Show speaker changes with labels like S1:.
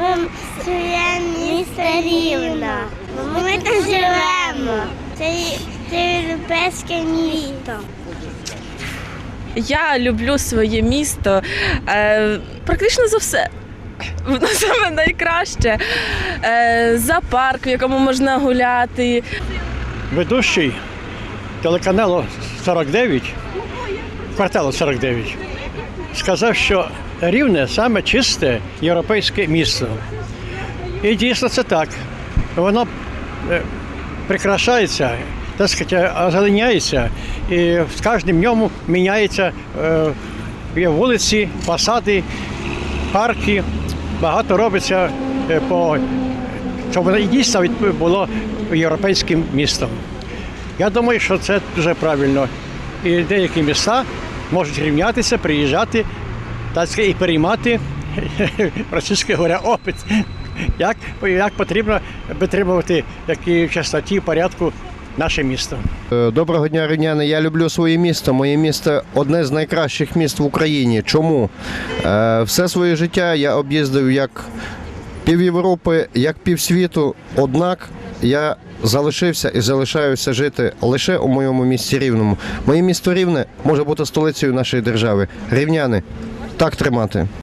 S1: Ми своє місто рівно. Ми тут живемо. Це, це європейське місто.
S2: Я люблю своє місто е, практично за все. Воно саме найкраще. Е, за парк, в якому можна гуляти.
S3: ведущий телеканалу 49, кварталу 49, сказав, що рівне саме чисте європейське місто. І дійсно це так. Воно е, прикрашається, так сказати, озеленяється, і з кожним днем міняється е, вулиці, фасади, парки. Багато робиться е, по щоб воно дійсно було європейським містом. Я думаю, що це дуже правильно. І деякі міста можуть рівнятися, приїжджати так і переймати російською говоря, опит, як, як потрібно витримувати які в чистоті і порядку наше місто.
S4: Е, Доброго дня, рівняни. Я люблю своє місто. Моє місто одне з найкращих міст в Україні. Чому? Е, Все своє життя я об'їздив як пів Європи, як півсвіту. Однак я залишився і залишаюся жити лише у моєму місті рівному. Моє місто рівне може бути столицею нашої держави. Рівняни, так тримати.